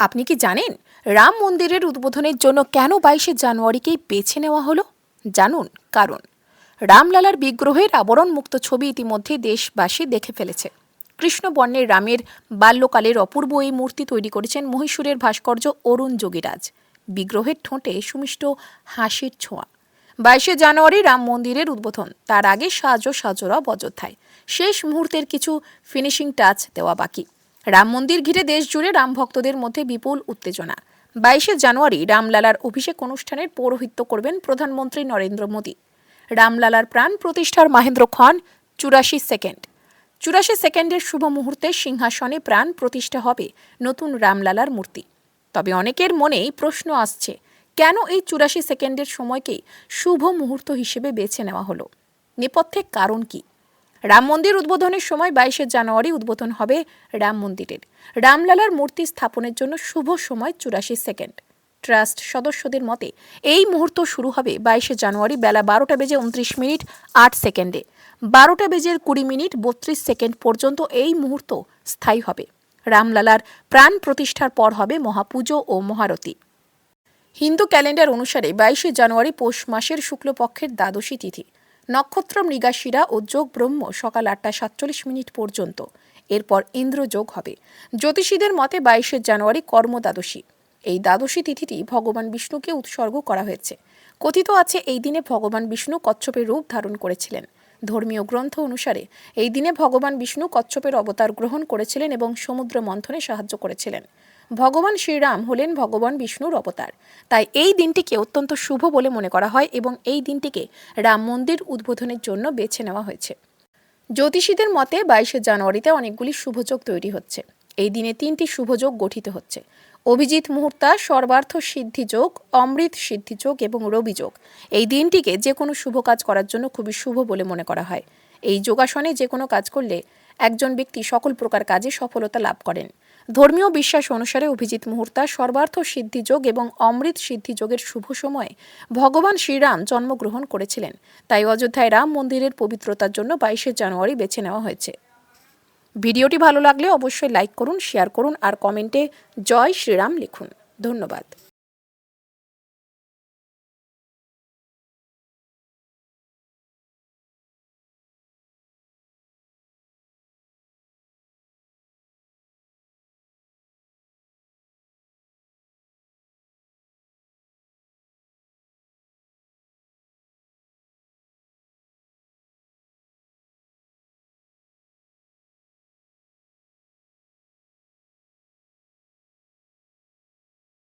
আপনি কি জানেন রাম মন্দিরের উদ্বোধনের জন্য কেন বাইশে জানুয়ারিকেই বেছে নেওয়া হলো? জানুন কারণ রামলালার বিগ্রহের আবরণ মুক্ত ছবি ইতিমধ্যে দেশবাসী দেখে ফেলেছে। কৃষ্ণবর্ণের রামের বাল্যকালের অপূর্ব এই মূর্তি তৈরি করেছেন মহীশূরের ভাস্কর্য অরুণ যোগীরাজ। বিগ্রহের ঠোঁটে সুমিষ্ট হাসির ছোঁয়া। বাইশে জানুয়ারি রাম মন্দিরের উদ্বোধন। তার আগে সাজো সাজোরা অযোধ্যায়। শেষ মুহূর্তের কিছু ফিনিশিং টাচ দেওয়া বাকি। রাম মন্দির ঘিরে দেশ জুড়ে রাম ভক্তদের মধ্যে বিপুল উত্তেজনা। বাইশে জানুয়ারি রামলালার অভিষেক অনুষ্ঠানের পৌরোহিত্য করবেন প্রধানমন্ত্রী নরেন্দ্র মোদী। রামলালার প্রাণ প্রতিষ্ঠার মাহেন্দ্র খন চুরাশি সেকেন্ড। চুরাশি সেকেন্ডের শুভ মুহূর্তে সিংহাসনে প্রাণ প্রতিষ্ঠা হবে নতুন রামলালার মূর্তি। তবে অনেকের মনেই প্রশ্ন আসছে, কেন এই চুরাশি সেকেন্ডের সময়কেই শুভ মুহূর্ত হিসেবে বেছে নেওয়া হলো? নেপথ্যে কারণ কি? রাম মন্দির উদ্বোধনের সময় বাইশে জানুয়ারি উদ্বোধন হবে রাম মন্দিরের। রামলালার মূর্তি স্থাপনের জন্য শুভ সময় চুরাশি সেকেন্ড। ট্রাস্ট সদস্যদের মতে, এই মুহূর্ত শুরু হবে বাইশে জানুয়ারি বেলা বারোটা বেজে উনত্রিশ মিনিট আট সেকেন্ডে। বারোটা বেজে কুড়ি মিনিট বত্রিশ সেকেন্ড পর্যন্ত এই মুহূর্ত স্থায়ী হবে। রামলালার প্রাণ প্রতিষ্ঠার পর হবে মহাপুজো ও মহারতি। হিন্দু ক্যালেন্ডার অনুসারে বাইশে জানুয়ারি পৌষ মাসের শুক্লপক্ষের দ্বাদশী তিথি। নক্ষত্র মৃগাশিরা ও যোগ ব্রহ্ম সকাল আটটা সাতচল্লিশ মিনিট পর্যন্ত। এরপর ইন্দ্রযোগ হবে। জ্যোতিষীদের মতে বাইশে জানুয়ারি কর্ম দ্বাদশী এই দ্বাদশী তিথিটি ভগবান বিষ্ণুকে উৎসর্গ করা হয়েছে। কথিত আছে এই দিনে ভগবান বিষ্ণু কচ্ছপের রূপ ধারণ করেছিলেন। ধর্মীয় গ্রন্থ অনুসারে এই দিনে ভগবান বিষ্ণু কচ্ছপের অবতার গ্রহণ করেছিলেন এবং সমুদ্র মন্থনে সাহায্য করেছিলেন। ভগবান শ্রীরাম হলেন ভগবান বিষ্ণুর অবতার। তাই এই দিনটিকে অত্যন্ত শুভ বলে মনে করা হয় এবং এই দিনটিকে রাম মন্দির উদ্বোধনের জন্য বেছে নেওয়া হয়েছে। জ্যোতিষীদের মতে বাইশে জানুয়ারিতে অনেকগুলি শুভযোগ তৈরি হচ্ছে। এই দিনে তিনটি শুভযোগ গঠিত হচ্ছে। অভিজিৎ মুহূর্তা, সর্বার্থ সিদ্ধিযোগ অমৃত সিদ্ধিযোগ এবং রবিযোগ এই দিনটিকে যে কোনো শুভ কাজ করার জন্য খুবই শুভ বলে মনে করা হয়। এই যোগাসনে যে কোনো কাজ করলে একজন ব্যক্তি সকল প্রকার কাজে সফলতা লাভ করেন। ধর্মীয় বিশ্বাস অনুসারে অভিজিৎ মুহূর্তা, সর্বার্থ সিদ্ধিযোগ এবং অমৃত সিদ্ধিযোগের শুভ সময়ে ভগবান শ্রীরাম জন্মগ্রহণ করেছিলেন। তাই অযোধ্যায় রাম মন্দিরের পবিত্রতার জন্য বাইশে জানুয়ারি বেছে নেওয়া হয়েছে। ভিডিওটি ভালো লাগলে অবশ্যই লাইক করুন, শেয়ার করুন আর কমেন্টে জয় শ্রীরাম লিখুন। ধন্যবাদ।